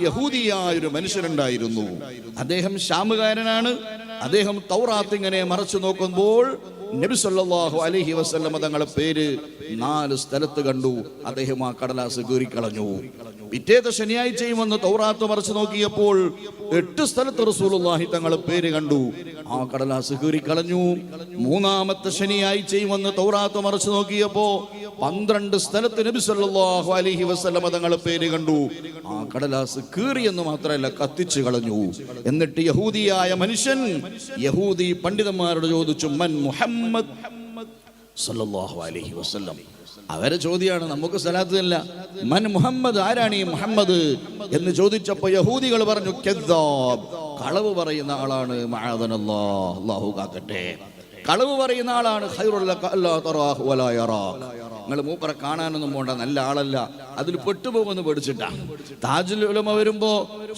യഹൂദിയായ ഒരു മനുഷ്യനുണ്ടായിരുന്നു. അദ്ദേഹം ശ്യാമുകാരനാണ്. അദ്ദേഹം തൗറാത്ത് ഇങ്ങനെ മറച്ചു നോക്കുമ്പോൾ നബി സല്ലല്ലാഹു അലൈഹി വസല്ലമ തങ്ങളെ പേര് നാല് സ്ഥലത്ത് കണ്ടു. അദ്ദേഹം ആ കടലാസ് കീറിക്കളഞ്ഞു. പിറ്റേത്തെ ശനിയാഴ്ചയും വന്ന് തൗറാത്ത് മറിച്ചു നോക്കിയപ്പോൾ എട്ട് സ്ഥലത്ത് റസൂലുള്ളാഹി തങ്ങളെ പേര് കണ്ടു. ആ കടലാസ് കീറിക്കളഞ്ഞു. മൂന്നാമത്തെ ശനിയാഴ്ചയും വന്ന് തൗറാത്ത് മറിച്ചു നോക്കിയപ്പോ പന്ത്രണ്ട് സ്ഥലത്ത് നബി സല്ലല്ലാഹു അലൈഹി വസല്ലമ തങ്ങളെ പേര് കണ്ടു. ആ കടലാസ് കീറിയെന്ന് മാത്രമല്ല കത്തിച്ചു കളഞ്ഞു. എന്നിട്ട് യഹൂദിയായ മനുഷ്യൻ യഹൂദി പണ്ഡിതന്മാരോട് ചോദിച്ചു മൻ മുഹമ്മദ് സല്ലല്ലാഹു അലൈഹി അവരെ ചോദ്യമാണ് നമുക്ക് സ്ഥലത്തില്ല മൻ മുഹമ്മദ്? ആരാണ് ഈ മുഹമ്മദ്? എന്ന് ചോദിച്ചപ്പോ യഹൂദികൾ പറഞ്ഞു കളവ് പറയുന്ന ആളാണ് അള്ളാഹു കാക്കട്ടെ. കളവ് പറയുന്ന ആളാണ് നിങ്ങൾ മൂപ്പറെ കാണാനൊന്നും പോണ്ട നല്ല ആളല്ല. അതിൽ പെട്ടുപോകുമെന്ന് പേടിച്ചിട്ടാ. താജുൽ ഉലമ വരുമ്പോ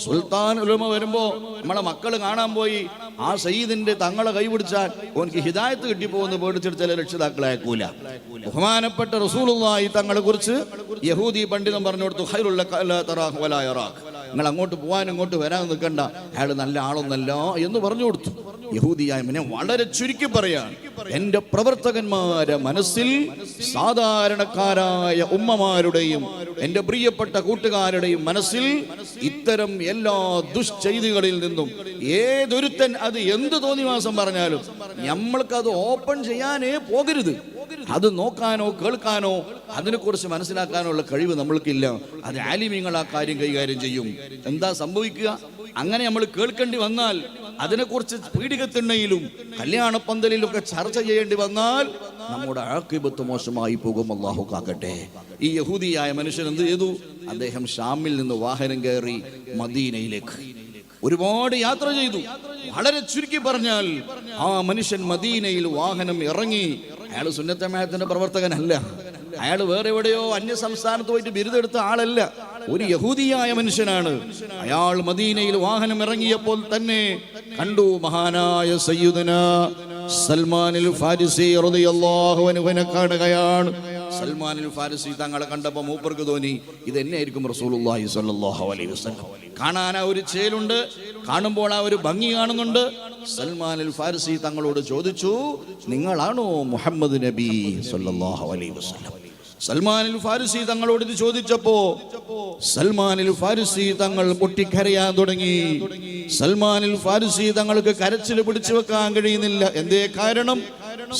സുൽത്താൻ ഉലമ വരുമ്പോ നമ്മളെ മക്കൾ കാണാൻ പോയി. ആ സയ്യിദിന്റെ തങ്ങളെ കൈപിടിച്ചാൽ ഓനക്ക് ഹിദായത്ത് കിട്ടിപ്പോകുന്ന പേടിച്ചിട്ട് ചില രക്ഷിതാക്കളെ അയക്കൂല. ബഹുമാനപ്പെട്ട റസൂലുള്ളാഹി തങ്ങളെ കുറിച്ച് യഹൂദി പണ്ഡിതം പറഞ്ഞു കൊടുത്തു ഹൈറുള്ള നിങ്ങൾ അങ്ങോട്ട് പോകാൻ ഇങ്ങോട്ട് വരാൻ നിൽക്കണ്ട. അയാൾ നല്ല ആളൊന്നല്ല എന്ന് പറഞ്ഞു കൊടുത്തു. യഹൂദിയായ മനെ വളരെ ചുരുക്കി പറയാൻ എന്റെ പ്രവർത്തകന്മാരെ മനസ്സിൽ സാധാരണക്കാരായ ഉമ്മമാരുടെയും എന്റെ പ്രിയപ്പെട്ട കൂട്ടുകാരുടെയും മനസ്സിൽ ഇത്തരം എല്ലാ ദുഷ്ചെയ്തികളിൽ നിന്നും ഏതൊരുത്തൻ അത് എന്ത് തോന്നിവാസം പറഞ്ഞാലും നമ്മൾക്ക് അത് ഓപ്പൺ ചെയ്യാനേ പോകരുത്. അത് നോക്കാനോ കേൾക്കാനോ അതിനെക്കുറിച്ച് മനസ്സിലാക്കാനുള്ള കഴിവ് നമ്മൾക്കില്ല. അത് ആലിമ്യങ്ങൾ ആ കാര്യം കൈകാര്യം ചെയ്യും. എന്താ സംഭവിക്കുക? അങ്ങനെ നമ്മൾ കേൾക്കേണ്ടി വന്നാൽ അതിനെക്കുറിച്ച് പീഡികത്തിണ്ണയിലും കല്യാണ ഒക്കെ ചർച്ച ചെയ്യേണ്ടി വന്നാൽ നമ്മുടെ ആക്കിബത്ത് മോശമായി പോകും. അള്ളാഹു കാക്കട്ടെ. ഈ യഹൂദിയായ മനുഷ്യൻ എന്ത് ചെയ്തു? അദ്ദേഹം ഷാമിൽ നിന്ന് വാഹനം കയറി മദീനയിലേക്ക് ഒരുപാട് യാത്ര ചെയ്തു. വളരെ ചുരുക്കി പറഞ്ഞാൽ ആ മനുഷ്യൻ മദീനയിൽ വാഹനം ഇറങ്ങി അയാൾ സുന്നത്തമേഹത്തിന്റെ പ്രവർത്തകനല്ല. അയാൾ വേറെ എവിടെയോ അന്യ സംസ്ഥാനത്ത് പോയിട്ട് ബിരുദെടുത്ത ആളല്ല. ഒരു യഹൂദിയായ മനുഷ്യനാണ്. അയാൾ മദീനയിൽ വാഹനം ഇറങ്ങിയപ്പോൾ തന്നെ കണ്ടു മഹാനായ സയ്യുദന സൽമാനിൽ ഫാരിസി അൻഹുവിനെ കാണുകയാണ്. സൽമാനിൽ ഫാരിസി തങ്ങളെ കണ്ടപ്പോൾ മൂപ്പർക്ക് തോന്നി ഇത് റസൂലുള്ളാഹി സ്വല്ലല്ലാഹു അലൈഹി വസല്ലം. കാണാൻ ആ ഒരു ചേലുണ്ട് കാണുമ്പോൾ ആ ഒരു ഭംഗി കാണുന്നുണ്ട്. സൽമാനിൽ ഫാരിസി തങ്ങളോട് ചോദിച്ചു നിങ്ങളാണോ മുഹമ്മദ് നബി സ്വല്ലല്ലാഹു അലൈഹി വസല്ലം? സൽമാനിൽ ഫാരിസി തങ്ങളോട് ഇത് ചോദിച്ചപ്പോ സൽമാനിൽ ഫാരിസി തങ്ങൾ പൊട്ടിക്കരയാൻ തുടങ്ങി. സൽമാനിൽ ഫാരിസി തങ്ങൾക്ക് കരച്ചിൽ പിടിച്ചു വെക്കാൻ കഴിയുന്നില്ല. എന്തേ കാരണം?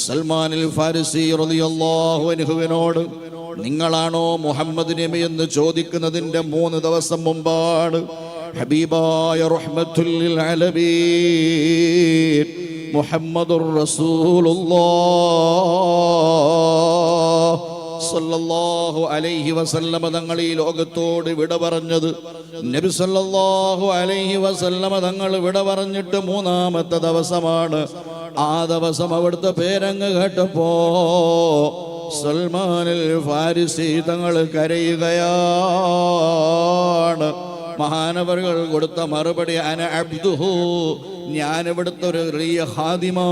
സൽമാനിൽ ഫാരിസി റളിയല്ലാഹു അൻഹുവിനോട് നിങ്ങളാണോ മുഹമ്മദ് നബി എന്ന് ചോദിക്കുന്നതിന്റെ മൂന്ന് ദിവസം മുമ്പാണ്. ഹബീബായ റഹ്മത്തുൽ മുഹമ്മദുർ റസൂലുള്ളാഹ്. സല്ലല്ലാഹു അലൈഹി വസല്ലമ തങ്ങൾ ഈ ലോകത്തോട് വിട പറഞ്ഞത്. നബി സല്ലല്ലാഹു അലൈഹി വസല്ലമ തങ്ങൾ വിട പറഞ്ഞിട്ട് മൂന്നാമത്തെ ദിവസമാണ്. ആ ദിവസം അവിടുത്തെ പേരങ്ങ് കേട്ടപ്പോ സൽമാനിൽ ഫാരിസി തങ്ങൾ കരയുകയാണ്. മഹാനവറുകൾ കൊടുത്ത മറുപടി അന അബ്ദുഹു ഞാൻ ഇവിടുത്തെ ഒരു റിയ ഹാദിമാൻ.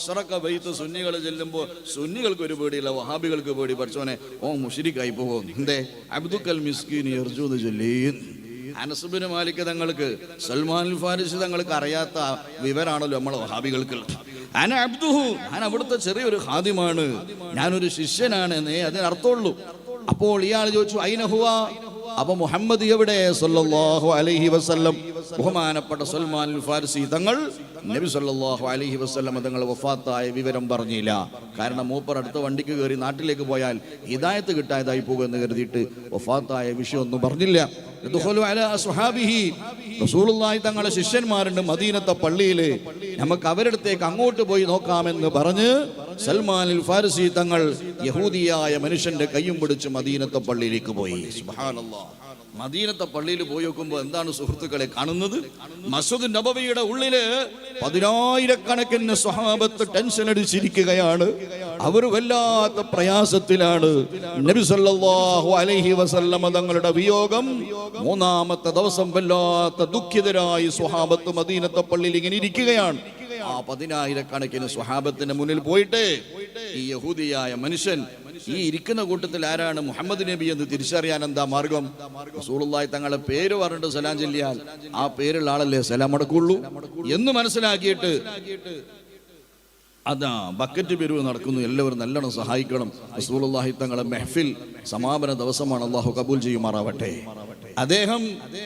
അഷറക്ക ബൈത്ത് സുന്നികൾ ചെല്ലുമ്പോൾ സുന്നികൾക്ക് ഒരു പേടിയില്ല വഹാബികൾക്ക് പേടി. പഠിച്ചോനെ ഓ മുഷിരിക്കായി പോകും എന്തേ? അബ്ദുക്കൽ മിസ്കീൻ എന്ന് ചൊല്ലീൻ അനസുബിന് മാലിക് തങ്ങൾക്ക് സൽമാൻ ഫാരിസ് തങ്ങൾക്ക് അറിയാത്ത വിവരാണല്ലോ നമ്മളെ വഹാബികൾക്ക്. അന അബ്ദുഹു ഞാൻ അവിടുത്തെ ചെറിയൊരു ഹാദിമാണ് ഞാനൊരു ശിഷ്യനാണ് എന്നേ അതിനർത്ഥമുള്ളൂ. അപ്പോൾ ഇയാൾ ചോദിച്ചു അയിനഹുവ അപ്പൊ മുഹമ്മദ് എവിടെ? സല്ലല്ലാഹു അലൈഹി വസല്ലം. ബഹുമാനപ്പെട്ട സൽമാൻ ഫാരിസി തങ്ങൾ നബി സല്ലാഹു അലഹി വസ്ലം തങ്ങൾ വഫാത്തായ വിവരം പറഞ്ഞില്ല. കാരണം മൂപ്പർ അടുത്ത വണ്ടിക്ക് കയറി നാട്ടിലേക്ക് പോയാൽ ഹിദായത്ത് കിട്ടായതായി പോകുമെന്ന് കരുതിയിട്ട് വഫാത്തായ വിഷയമൊന്നും പറഞ്ഞില്ല. റസൂലുള്ളാഹി ശിഷ്യന്മാരുണ്ട് മദീനത്തെ പള്ളിയിൽ നമുക്ക് അവരടുത്തേക്ക് അങ്ങോട്ട് പോയി നോക്കാമെന്ന് പറഞ്ഞ് സൽമാനിൽ ഫാരസി തങ്ങൾ യഹൂദിയായ മനുഷ്യന്റെ കയ്യും പിടിച്ച് മദീനത്തെ പള്ളിയിലേക്ക് പോയി. മദീനത്തെ പള്ളിയിൽ പോയി നോക്കുമ്പോൾ എന്താണ് സുഹൃത്തുക്കളെ കാണുന്നത്? മസൂദ് നബവിയുടെ ഉള്ളിൽ പതിനായിരക്കണക്കിന് സ്വഹാബത്ത് ടെൻഷൻ അടിച്ചിരിക്കുകയാണ്. അവർ വല്ലാത്ത പ്രയാസത്തിലാണ്. നബി സല്ലല്ലാഹു അലൈഹി വസല്ലമ തങ്ങളുടെ വിയോഗം മൂന്നാമത്തെ ദിവസം വല്ലാത്ത ദുഃഖിതരായി സ്വഹാബത്ത് മദീനത്തെ പള്ളിയിൽ ഇങ്ങനെ ഇരിക്കുകയാണ്. ആ പതിനായിരക്കണക്കിന് സ്വഹാബത്തിന്റെ മുന്നിൽ പോയിട്ട് ഈ യഹൂദിയായ മനുഷ്യൻ ഈ ഇരിക്കുന്ന കൂട്ടത്തിൽ ആരാണ് മുഹമ്മദ് നബി എന്ന് തിരിച്ചറിയാൻ എന്താ മാർഗം? റസൂലുള്ളാഹി തങ്ങളെ പേര് പറഞ്ഞിട്ട് സലാം ചൊല്ലിയാൽ ആ പേരുള്ള ആളല്ലേ സലാം അടക്കുള്ളൂ എന്ന് മനസ്സിലാക്കിയിട്ട് അതാ ബക്കറ്റ് പിരിവ് നടക്കുന്നു. എല്ലാവരും നല്ലോണം സഹായിക്കണം. റസൂലുള്ളാഹി തങ്ങളെ മെഹ്ഫിൽ സമാപന ദിവസമാണ് അള്ളാഹു കബൂൽ ചെയ്യുമാറാവട്ടെ. അദ്ദേഹം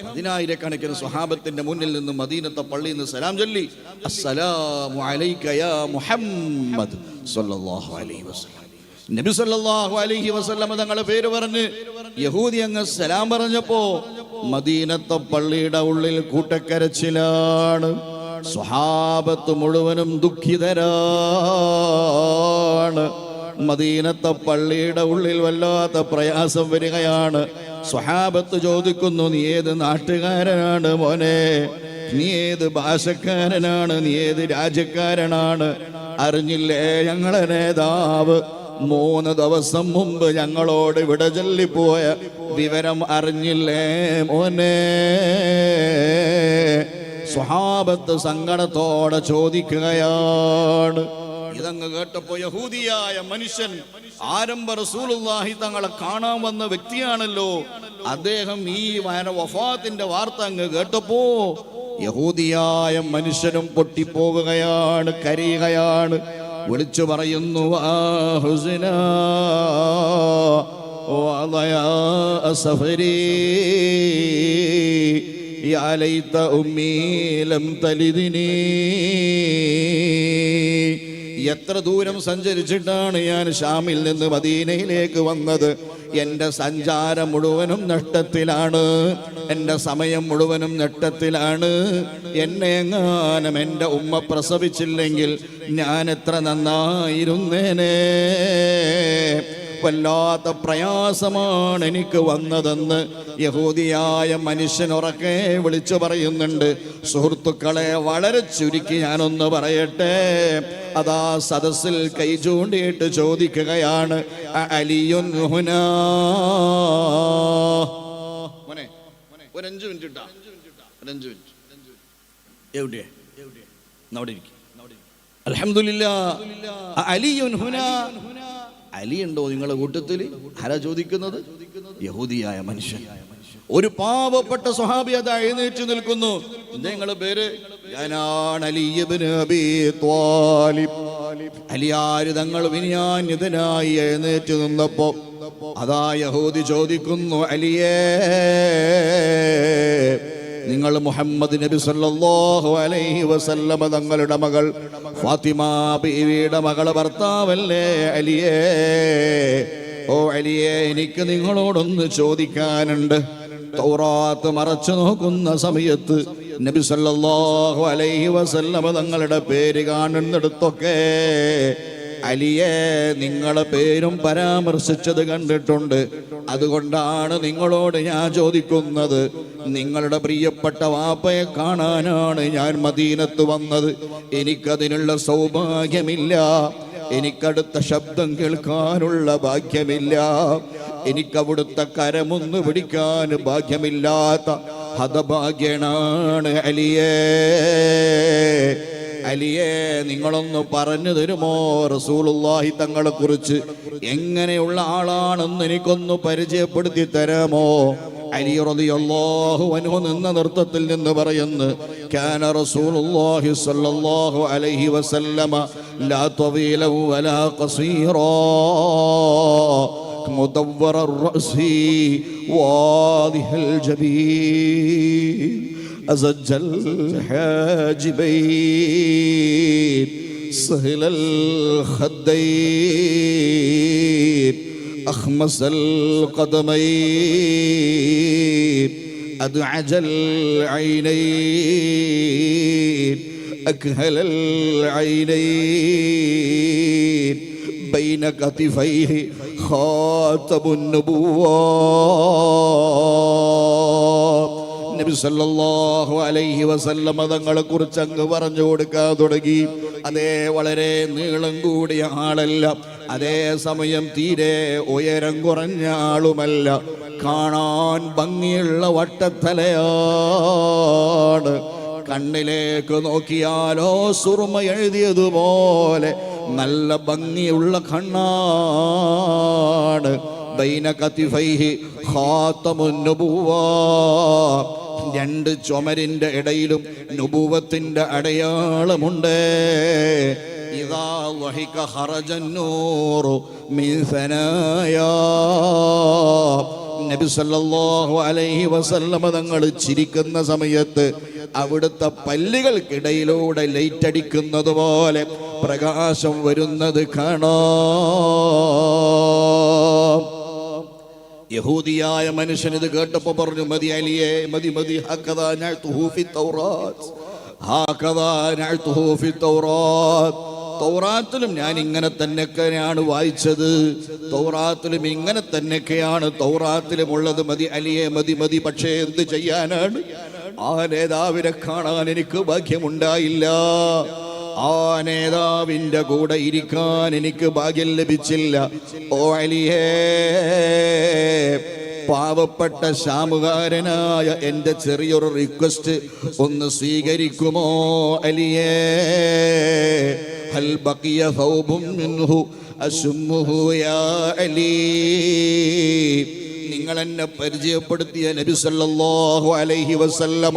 പതിനായിരക്കണക്കിന് സ്വഹാബത്തിന്റെ മുന്നിൽ നിന്ന് മദീനത്തെ പള്ളിയിൽ നിന്ന് സലാം ചൊല്ലി അസ്സലാമു അലൈക യാ മുഹമ്മദ് സ്വല്ലല്ലാഹു അലൈഹി വസല്ലം. നബി സല്ലല്ലാഹു അലൈഹി വസല്ലം തങ്ങളെ പേര് പറഞ്ഞ് യഹൂദി അങ്ങ് സലാം പറഞ്ഞപ്പോ മദീനത്തെ പള്ളിയുടെ ഉള്ളിൽ കൂട്ടക്കരച്ചിലാണ്. സ്വഹാബത്ത് മുഴുവനും ദുഃഖിതരാണ്. മദീനത്തെ പള്ളിയുടെ ഉള്ളിൽ വല്ലാത്ത പ്രയാസം വരികയാണ്. സ്വഹാബത്ത് ചോദിക്കുന്നു നീ ഏത് നാട്ടുകാരനാണ് മോനെ? നീ ഏത് ഭാഷക്കാരനാണ്? നീ ഏത് രാജ്യക്കാരനാണ്? അറിഞ്ഞില്ലേ ഞങ്ങളെ നേതാവ്? മൂന്ന് ദിവസം മുമ്പ് ഞങ്ങളോട് ഇവിടെ ചൊല്ലിപ്പോയ വിവരം അറിഞ്ഞില്ലേ മോനെ? സ്വഹാബത്ത് സങ്കടത്തോടെ ചോദിക്കുകയാണ്. ഇതങ്ങ് കേട്ടപ്പോ യഹൂദിയായ മനുഷ്യൻ ആരംഭ റസൂലുല്ലാഹി തങ്ങളെ കാണാൻ വന്ന വ്യക്തിയാണല്ലോ. അദ്ദേഹം ഈ വന വഫാത്തിന്റെ വാർത്ത അങ്ങ് കേട്ടപ്പോ യഹൂദിയായ മനുഷ്യനും പൊട്ടിപ്പോകുകയാണ് കരയുകയാണ്. വിളിച്ചു പറയുന്നു ആ يا ليت أمي لم تلدني എത്ര ദൂരം സഞ്ചരിച്ചിട്ടാണ് ഞാൻ ഷാമിൽ നിന്ന് മദീനയിലേക്ക് വന്നത് എൻ്റെ സഞ്ചാരം മുഴുവനും നഷ്ടത്തിലാണ് എൻ്റെ സമയം മുഴുവനും നഷ്ടത്തിലാണ് എന്നെ എങ്ങാനും എൻ്റെ ഉമ്മ പ്രസവിച്ചില്ലെങ്കിൽ ഞാൻ എത്ര നന്നായിരുന്നേനേ വല്ലാത്ത പ്രയാസമാണ് എനിക്ക് വന്നതെന്ന് യഹൂദിയായ മനുഷ്യൻ ഉറക്കെ വിളിച്ചു പറയുന്നുണ്ട്. സുഹൃത്തുക്കളെ വളരെ ചുരുക്കി ഞാനൊന്ന് പറയട്ടെ. അതാ സദസ്സിൽ കൈ ചൂണ്ടിയിട്ട് ചോദിക്കുകയാണ് "അ അലിയുൻ ഹുനാ?" ഒരു അഞ്ച് മിനിറ്റ് അഞ്ച് മിനിറ്റ്. അലിയുൻ ഹുനാ? അലി ഉണ്ടോ നിങ്ങളുടെ കൂട്ടത്തിൽ? ആരാ ചോദിക്കുന്നത്? യഹൂദിയായ മനുഷ്യൻ. ഒരു പാവപ്പെട്ട സ്വഹാബി അത് എഴുന്നേറ്റ് നിൽക്കുന്നു. നിങ്ങളുടെ പേര്? ഞാനാണ് അലിയാര് തങ്ങൾ വിനിയാന്യതനായി എഴുന്നേറ്റ് നിന്നപ്പോ? അതാ യഹൂദി ചോദിക്കുന്നു അലിയേ. നിങ്ങൾ മുഹമ്മദ് നബി സല്ലല്ലാഹു അലൈഹി വസല്ലമ തങ്ങളുടെ മകൾ ഫാത്തിമ ബീവിയുടെ മകൾ ഭർത്താവല്ലേ അലിയേ? ഓ അലിയേ എനിക്ക് നിങ്ങളോടൊന്ന് ചോദിക്കാനുണ്ട്. തൗറാത്ത് മറച്ചു നോക്കുന്ന സമയത്ത് നബി സല്ലല്ലാഹു അലൈഹി വസല്ലമ തങ്ങളുടെ പേര് കാണുന്നിടത്തൊക്കെ അലിയെ നിങ്ങളെ പേരും പരാമർശിച്ചത് കണ്ടിട്ടുണ്ട്. അതുകൊണ്ടാണ് നിങ്ങളോട് ഞാൻ ചോദിക്കുന്നത്. നിങ്ങളുടെ പ്രിയപ്പെട്ട വാപ്പയെ കാണാനാണ് ഞാൻ മദീനത്ത് വന്നത്. എനിക്കതിനുള്ള സൗഭാഗ്യമില്ല. എനിക്കടുത്ത ശബ്ദം കേൾക്കാനുള്ള ഭാഗ്യമില്ല. എനിക്കവിടുത്തെ കരമൊന്ന് പിടിക്കാൻ ഭാഗ്യമില്ലാത്ത ഹതഭാഗ്യനാണ് അലിയേ. അലിയെ നിങ്ങളൊന്ന് പറഞ്ഞു തരുമോ റസൂലുള്ളാഹി തങ്ങളെ കുറിച്ച് എങ്ങനെയുള്ള ആളാണെന്ന് എനിക്കൊന്ന് പരിചയപ്പെടുത്തി തരാമോ അലി റളിയല്ലാഹു അൻഹു നിന്ന നൃത്തത്തിൽ നിന്ന് പറയുന്നു കാന റസൂലുള്ളാഹി സ്വല്ലല്ലാഹു അലൈഹി വസല്ലമ ലാ طويلا ولا قصيرا مدور الرأس واضح الجبين أزج الحاجبين سهل الخدين أخمس القدمين أدعج العينين أكهل العينين بين كتفيه خاتم النبوات നബി സല്ലല്ലാഹു അലൈഹി വസല്ലമ തങ്ങളെ കുറിച്ച് അങ്ങ് പറഞ്ഞു കൊടുക്കാൻ തുടങ്ങി. അതേ വളരെ നീളം കൂടിയ ആളല്ല. അതേ സമയം തീരെ ഉയരം കുറഞ്ഞ ആളുമല്ല. കാണാൻ ഭംഗിയുള്ള വട്ടത്തലയാണ്. കണ്ണിലേക്ക് നോക്കിയാലോ സുറുമ എഴുതിയതുപോലെ നല്ല ഭംഗിയുള്ള കണ്ണാണ്. ബൈന കത്തിഫൈഹി ഹാത്തമുന്നു നുബുവ്വ. രണ്ട് ചുമരിന്റെ ഇടയിലും നുപൂവത്തിന്റെ അടയാളമുണ്ട്. വഹിക നബി സല്ലല്ലാഹു അലൈഹി വസല്ലമ തങ്ങൾ ചിരിക്കുന്ന സമയത്ത് അവിടുത്തെ പല്ലുകൾക്കിടയിലൂടെ ലൈറ്റ് അടിക്കുന്നത് പോലെ പ്രകാശം വരുന്നത് കാണാം. യഹൂദിയായ മനുഷ്യൻ ഇത് കേട്ടപ്പോ പറഞ്ഞു മതി അലിയെ മതി മതി ഫി തൗറാത്ത് തൗറാത്തിലും ഞാൻ ഇങ്ങനെ തന്നെയൊക്കെയാണ് വായിച്ചത്. തൗറാത്തിലും ഇങ്ങനെ തന്നെയൊക്കെയാണ് തൗറാത്തിലും ഉള്ളത് മതി അലിയെ മതി മതി പക്ഷേ എന്ത് ചെയ്യാനാണ്? ആ നേതാവിനെ കാണാൻ എനിക്ക് ഭാഗ്യമുണ്ടായില്ല. ആ നേതാവിന്റെ കൂടെ ഇരിക്കാൻ എനിക്ക് ഭാഗ്യം ലഭിച്ചില്ല. ഓ അലിയേ പാവപ്പെട്ട ശാമുകാരനായ എന്റെ ചെറിയൊരു റിക്വസ്റ്റ് ഒന്ന് സ്വീകരിക്കുമോ അലിയേ? ഹൽ ബക്കിയ മിൻഹു യാ അലീ. നിങ്ങൾ എന്നെ പരിചയപ്പെടുത്തിയ നബിസല്ലാഹു അലൈഹി വസല്ലമ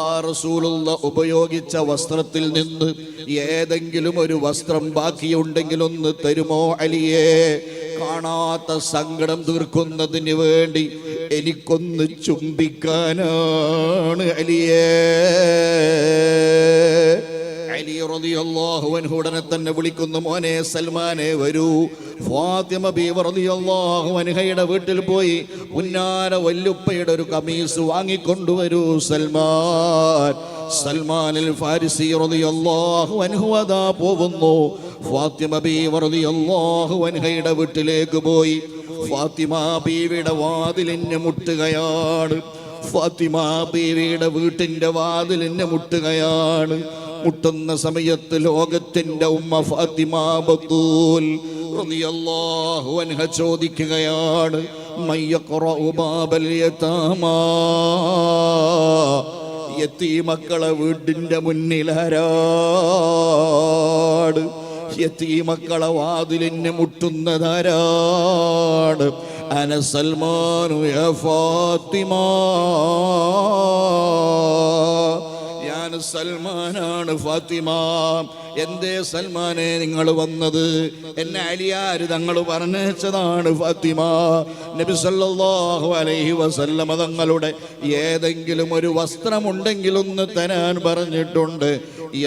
ആ റസൂലുള്ള ഉപയോഗിച്ച വസ്ത്രത്തിൽ നിന്ന് ഏതെങ്കിലും ഒരു വസ്ത്രം ബാക്കിയുണ്ടെങ്കിൽ ഒന്ന് തരുമോ അലിയേ? കാണാത്ത സങ്കടം തീർക്കുന്നതിന് വേണ്ടി എനിക്കൊന്ന് ചുംബിക്കാനാണ് അലിയേ. അലി റളിയല്ലാഹു അൻഹു ഉടനെ തന്നെ വിളിക്കുന്നു മോനെ സൽമാനെ വരൂ. ഫാത്തിമ ബി റളിയല്ലാഹു അൻഹയുടെ വീട്ടിൽ പോയി ഉന്നാര വല്ലുപ്പയുടെ ഒരു കമീസ് വാങ്ങിക്കൊണ്ടുവരൂ സൽമാൻ. സൽമാനിൽ ഫാരിസി റളിയല്ലാഹു അൻഹു അതാ പോകുന്നു. ഫാത്തിമ ബി റളിയല്ലാഹു അൻഹയുടെ വീട്ടിലേക്ക് പോയി. ഫാത്തിമ ബീവിയുടെ വാതിലിന് മുട്ടുകയാണ്. ഫാത്തിമ ബീവിയുടെ വീട്ടിന്റെ വാതിലിന് മുട്ടുകയാണ്. മുട്ടുന്ന സമയത്ത് ലോകത്തിന്റെ ഉമ്മ ഫാത്തിമ അൻഹ ചോദിക്കുകയാണ് യതാമാ? യതീമക്കളെ വീടിന്റെ മുന്നിലാരാട് യത്തീമക്കളെ വാതിലിന് മുട്ടുന്നതാരാട് അന സൽമാനു ഫാത്തിമ ഞാൻ സൽമാനാണ് ഫാത്തിമ. എന്തേ സൽമാനെ നിങ്ങൾ വന്നത്? എന്നെ അലിയാര് തങ്ങൾ പറഞ്ഞതാണ് ഫാത്തിമ. നബി സല്ലല്ലാഹു അലൈഹി വസല്ലമ തങ്ങളുടെ ഏതെങ്കിലും ഒരു വസ്ത്രമുണ്ടെങ്കിൽ ഒന്ന് തരാൻ പറഞ്ഞിട്ടുണ്ട്.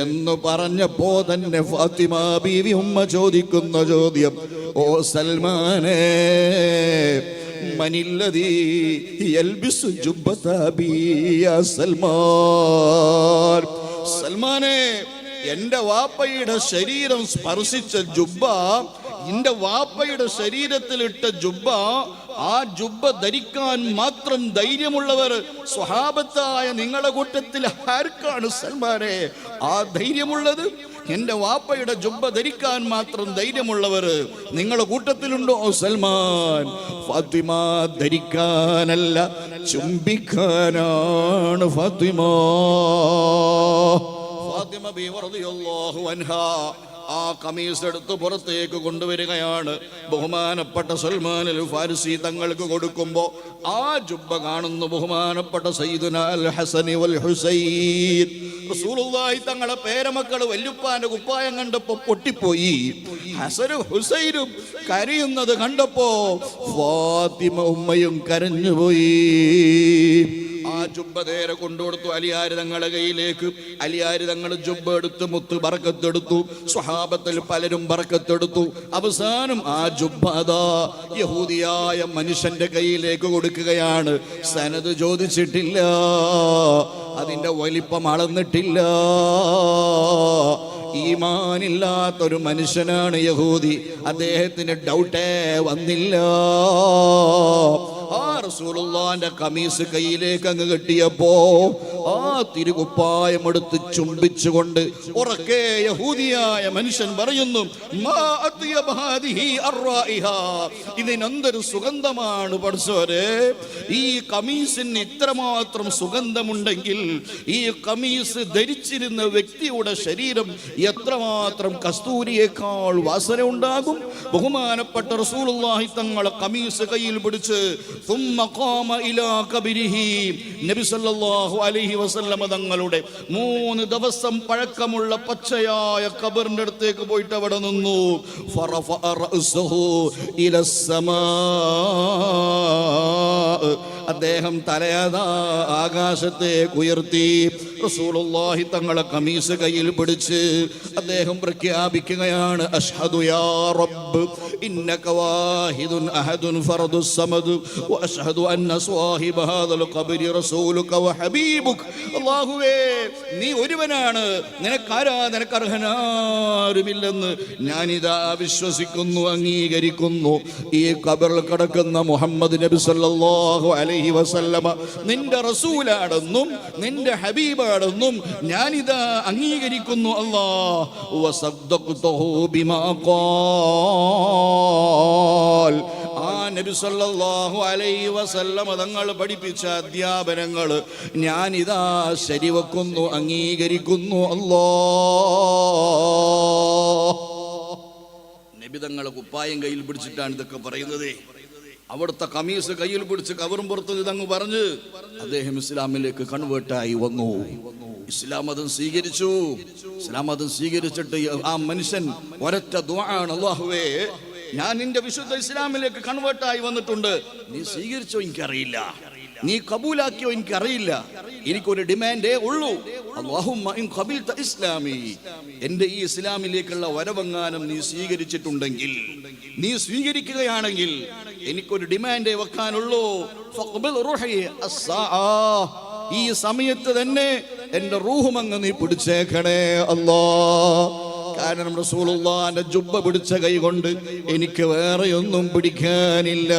എന്ന് പറഞ്ഞപ്പോ തന്നെ ഫാത്തിമ ബീവി ഉമ്മ ചോദിക്കുന്ന ചോദ്യം ഓ സൽമാനേ മനില്ലതീ യൽബിസു جبة أبي يا സൽമാൻ. സൽമാനെ എന്റെ വാപ്പയുടെ ശരീരം സ്പർശിച്ച ജുബ്ബ എന്റെ വാപ്പയുടെ ശരീരത്തിലിട്ട ജുബ്ബ ആ ജുബ്ബ ധരിക്കാൻ മാത്രം ധൈര്യമുള്ളവർ സ്വഹാബത്തായ നിങ്ങളുടെ കൂട്ടത്തിൽ ആർക്കാണ് സൽമാനെ? ആ ധൈര്യമുള്ളത് എന്റെ വാപ്പയുടെ ജുബ്ബ ധരിക്കാൻ മാത്രം ധൈര്യമുള്ളവർ നിങ്ങളുടെ കൂട്ടത്തിലുണ്ടോ? സൽമാൻ. ഫാത്തിമ ധരിക്കാനല്ല ചുംബിക്കാനാണ് ഫാത്തിമ. ഫാത്തിമ ബി റളിയല്ലാഹു അൻഹാ. ആ കമീസ് എടുത്ത് പുറത്തേക്ക് കൊണ്ടുവരികയാണ്. ബഹുമാനപ്പെട്ട സൽമാൻ അൽ ഫാരിസി തങ്ങൾക്ക് കൊടുക്കുമ്പോൾ ആ ജുബ്ബ കാണുന്നു ബഹുമാനപ്പെട്ട സയ്യിദുന അൽ ഹസനി വൽ ഹുസൈൻ. റസൂലുള്ളാഹി തങ്ങളെ പേരമക്കൾ വല്യുപ്പാന്റെ കുപ്പായം കണ്ടപ്പോ പൊട്ടിപ്പോയി. ഹസനും ഹുസൈനും കരയുന്നത് കണ്ടപ്പോ ഫാത്തിമ ഉമ്മയും കരഞ്ഞുപോയി. ആ ജുബ്ബ നേരെ കൊണ്ടുകൊടുത്തു അലിയാര് തങ്ങളുടെ കയ്യിലേക്ക്. അലിയാര് തങ്ങൾ ജുബ്ബ എടുത്ത് മുത്ത് ബറക്കത്തെടുത്തു. സ്വഹാബത്തിൽ പലരും ബറക്കത്തെടുത്തു. അവസാനം ആ ജുബ്ബ അതാ യഹൂദിയായ മനുഷ്യന്റെ കയ്യിലേക്ക് കൊടുക്കുകയാണ്. സനത് ചോദിച്ചിട്ടില്ല. അതിന്റെ വലിപ്പം അളന്നിട്ടില്ല. ഈമാനില്ലാത്തൊരു മനുഷ്യനാണ് യഹൂദി. അദ്ദേഹത്തിന് ഡൗട്ടേ വന്നില്ല. റസൂലുള്ളാന്റെ കമീസ് കയ്യിലേക്ക് അങ്ങ് കെട്ടിയപ്പോ ആ തിരുകുപ്പായമെടുത്ത് ചുംബിച്ചുകൊണ്ട് ഉറക്കെ യഹൂദിയായ മനുഷ്യൻ പറയുന്നു ഇതിനെന്തൊരു സുഗന്ധമാണ് പഠിച്ചോരെ ഈ കമീസിന് ഇത്രമാത്രം സുഗന്ധമുണ്ടെങ്കിൽ ഈ കമീസ് ധരിച്ചിരുന്ന വ്യക്തിയുടെ ശരീരം എത്രമാത്രം കസ്തൂരിയേക്കാൾ വാസന ഉണ്ടാകും? ബഹുമാനപ്പെട്ട റസൂലുള്ളാഹി തങ്ങളെ കമീസ് കയ്യിൽ പിടിച്ച് നബി സല്ലല്ലാഹു അലൈഹി വസല്ലം തങ്ങളുടെ മൂന്ന് ദിവസം പഴക്കമുള്ള പച്ചയായ കബറിന്റെ അടുത്തേക്ക് പോയിട്ട് അവിടെ നിന്നു. ഇലസമാ അദ്ദേഹം തലയതാ ആകാശത്തേക്ക് ഉയർത്തി റസൂലുള്ളാഹി തങ്ങളെ കമീസ് കയ്യിൽ പിടിച്ച് അദ്ദേഹം പ്രഖ്യാപിക്കുകയാണ് അഷ്ഹദു യാ റബ്ബ് ഇന്നക വാഹിദുൻ അഹദുൻ ഫർദുസ് സമദ് വഅഷ്ഹദു അന്ന സ്വാഹിബ ഹാദൽ ഖബരി റസൂലുക വഹബീബുക അല്ലാഹുവേ നീ ഒരുവനാണ് നിനക്കാരാ നിനക്ക് അർഹനാരുമില്ലെന്ന് ഞാനിതാ വിശ്വസിക്കുന്നു അംഗീകരിക്കുന്നു. ഈ ഖബറിൽ കിടക്കുന്ന മുഹമ്മദ് നബി സല്ലല്ലാഹു അലൈഹി വസല്ലമ നിന്റെ റസൂലാണെന്നും നിന്റെ ഹബീബാണെന്നും ഞാനിതാ അംഗീകരിക്കുന്നു അല്ലാ ആ നബി സല്ലല്ലാഹു അലൈഹി വസല്ലമ തങ്ങൾ പഠിപ്പിച്ച അധ്യാപനങ്ങൾ ഞാനിതാ ശരിവെക്കുന്നു അംഗീകരിക്കുന്നു അല്ലോ നബി തങ്ങളെ കുപ്പായം കയ്യിൽ പിടിച്ചിട്ടാണ് ഇതൊക്കെ പറയുന്നത്. അവിടുത്തെ കമീസ് കയ്യിൽ പിടിച്ച് കവറും പുറത്ത് ഇതങ്ങ് പറഞ്ഞ് അദ്ദേഹം ഇസ്ലാമിലേക്ക് കൺവേർട്ടായി വന്നു. ഇസ്ലാം മതം സ്വീകരിച്ചു. ഇസ്ലാം മതം സ്വീകരിച്ചിട്ട് ആ മനുഷ്യൻ ഒരറ്റ ദ്വാണ് ഞാൻ നിന്റെ വിശുദ്ധ ഇസ്ലാമിലേക്ക് കൺവേർട്ടായി വന്നിട്ടുണ്ട്. നീ സ്വീകരിച്ചോ എനിക്കറിയില്ല. നീ കബൂലാക്കിയോ എനിക്കറിയില്ല. എനിക്കൊരു ഡിമാൻഡേ ഉള്ളൂ. ഇസ്ലാമി. എന്റെ ഈ ഇസ്ലാമിലേക്കുള്ള വരവെങ്ങാനും നീ സ്വീകരിച്ചിട്ടുണ്ടെങ്കിൽ നീ സ്വീകരിക്കുകയാണെങ്കിൽ എനിക്കൊരു ഡിമാൻഡ് വെക്കാനുള്ളൂ. ഈ സമയത്ത് തന്നെ എന്റെ റൂഹും അങ്ങ് നീ പിടിച്ചേക്കണേ അല്ലോ. കാരണം റസൂലുള്ളാന്റെ ജുബ്ബ പിടിച്ച കൈ കൊണ്ട് എനിക്ക് വേറെയൊന്നും പിടിക്കാനില്ല.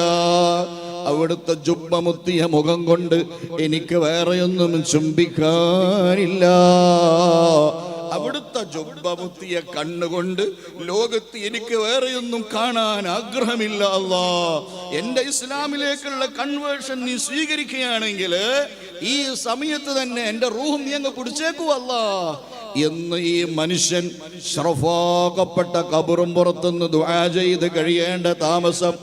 അവിടുത്തെ ജുബ്ബ മുത്തിയ മുഖം കൊണ്ട് എനിക്ക് വേറെയൊന്നും ചുംബിക്കാനില്ല. അവിടുത്തെ ജുബ്ബ മുത്തിയ കണ്ണുകൊണ്ട് ലോകത്ത് എനിക്ക് വേറെയൊന്നും കാണാൻ ആഗ്രഹമില്ല അല്ലാ. എന്റെ ഇസ്ലാമിലേക്കുള്ള കൺവേർഷൻ നീ സ്വീകരിക്കുകയാണെങ്കിൽ ഈ സമയത്ത് തന്നെ എന്റെ റൂഹും നീ അങ്ങ് പിടിച്ചേക്കുവല്ല എന്ന് ഈ മനുഷ്യൻ ശ്രഫാക്കപ്പെട്ട കബറും പുറത്തുനിന്ന് ദുആ ചെയ്ത് കഴിയേണ്ട താമസം.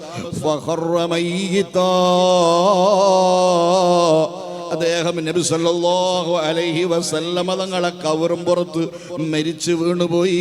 മയ്യിത്താ. അദ്ദേഹം നബി സല്ലല്ലാഹു അലൈഹി വസല്ലമ തങ്ങളെ കവറും പുറത്ത് മരിച്ചു വീണുപോയി.